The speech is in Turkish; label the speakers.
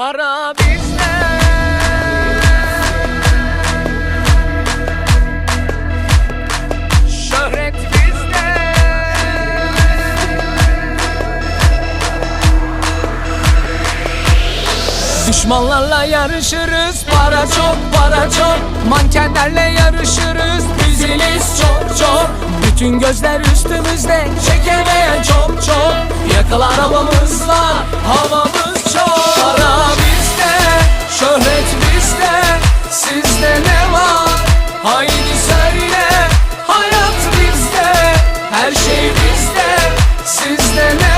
Speaker 1: Para bizde. Şöhret bizde. Düşmanlarla yarışırız Para çok para çok. Mankenlerle yarışırız Diziliz çok çok. Bütün gözler üstümüzde Çekemeyen çok çok. Havamız çok Haydi söyle hayat bizde Her şey bizde. Sizde ne